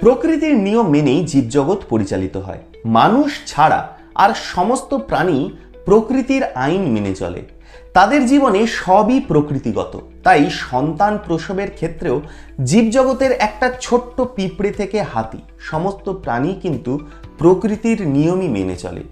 প্রকৃতির নিয়ম মেনেই জীবজগৎ পরিচালিত হয়। মানুষ ছাড়া আর সমস্ত প্রাণী প্রকৃতির আইন মেনে চলে। তাদের জীবনে সবই প্রকৃতিগত। তাই সন্তান প্রসবের ক্ষেত্রেও জীবজগতের একটা ছোট্ট পিঁপড়ে থেকে হাতি, সমস্ত প্রাণী কিন্তু প্রকৃতির নিয়মই মেনে চলে।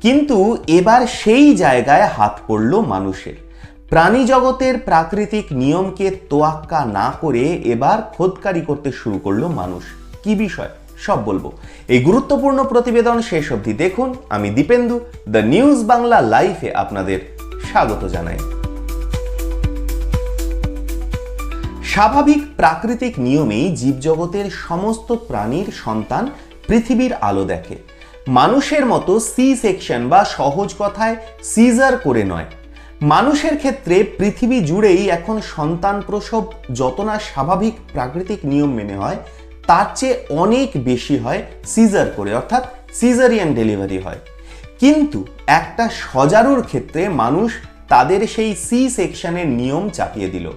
কিন্তু এবার সেই জায়গায় হাত পড়ল মানুষের। প্রাণী জগতের প্রাকৃতিক নিয়মকে তোয়াক্কা না করে এবার খোদকারি করতে শুরু করল মানুষ। কি বিষয়? সব বলব। এই গুরুত্বপূর্ণ প্রতিবেদন শেষ অবধি দেখুন। আমি দীপেন্দু, দ্য নিউজ বাংলা লাইফে আপনাদের স্বাগত জানাই। স্বাভাবিক প্রাকৃতিক নিয়মেই জীবজগতের সমস্ত প্রাণীর সন্তান পৃথিবীর আলো দেখে। মানুষের মতো সি সেকশন বা সহজ কথায় সিজার করে নয়। মানুষের ক্ষেত্রে পৃথিবী জুড়েই এখন সন্তান প্রসব যত না স্বাভাবিক প্রাকৃতিক নিয়ম মেনে হয়, তার চেয়ে অনেক বেশি হয় সিজার করে, অর্থাৎ সিজারিয়ান ডেলিভারি হয়। কিন্তু একটা সজারুর ক্ষেত্রে মানুষ তাদের সেই সি সেকশনের নিয়ম চাপিয়ে দিল।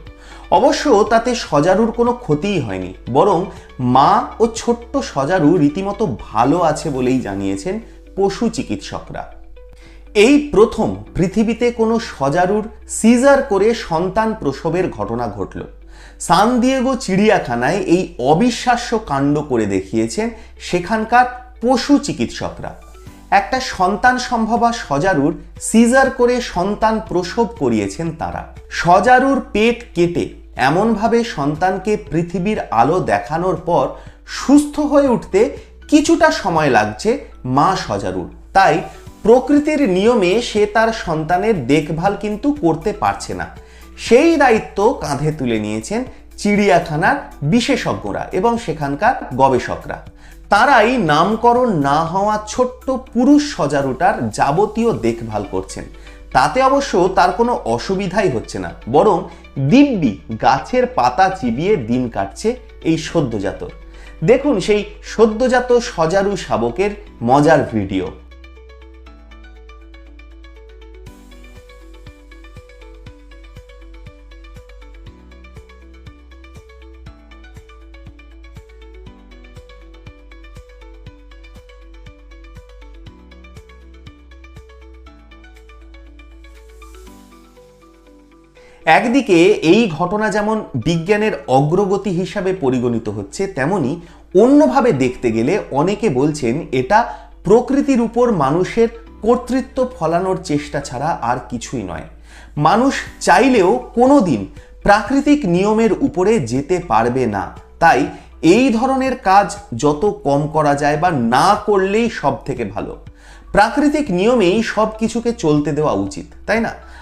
অবশ্য তাতে সজারুর কোনো ক্ষতিই হয়নি, বরং মা ও ছোট্ট সজারু রীতিমতো ভালো আছে বলেই জানিয়েছেন পশু চিকিৎসকরা। এই প্রথম পৃথিবীতে কোনো সজারুর সিজার করে সন্তান প্রসবের ঘটনা ঘটল। সান দিয়েগো চিড়িয়াখানায় এই অবিশ্বাস্য কাণ্ড করে দেখিয়েছেন সেখানকার পশু চিকিৎসকরা। একটা সন্তান সম্ভবা সজারুর সিজার করে সন্তান প্রসব করিয়েছেন তারা। সজারুর পেট কেটে এমনভাবে সন্তানকে পৃথিবীর আলো দেখানোর পর সুস্থ হয়ে উঠতে কিছুটা সময় লাগছে মা সজারুর। তাই প্রকৃতির নিয়মে সে তার সন্তানের দেখভাল কিন্তু করতে পারছে না। সেই দায়িত্ব কাঁধে তুলে নিয়েছেন চিড়িয়াখানার বিশেষজ্ঞরা এবং সেখানকার গবেষকরা। তারাই নামকরণ না হওয়া ছোট্ট পুরুষ সজারুটার যাবতীয় দেখভাল করছেন। তাতে অবশ্য তার কোনো অসুবিধাই হচ্ছে না, বরং দিব্যি গাছের পাতা চিবিয়ে দিন কাটছে এই সদ্যজাত দেখুন সেই সদ্যজাত সজারু শাবকের মজার ভিডিও। একদিকে এই ঘটনা যেমন বিজ্ঞানের অগ্রগতি হিসাবে পরিগণিত হচ্ছে, তেমনি অন্যভাবে দেখতে গেলে অনেকে বলছেন এটা প্রকৃতির উপর মানুষের কর্তৃত্ব ফলানোর চেষ্টা ছাড়া আর কিছুই নয়। মানুষ চাইলেও কোনো দিন প্রাকৃতিক নিয়মের উপরে যেতে পারবে না। তাই এই ধরনের কাজ যত কম করা যায় বা না করলেই সব থেকে ভালো। প্রাকৃতিক নিয়মেই সব কিছুকে চলতে দেওয়া উচিত, তাই না?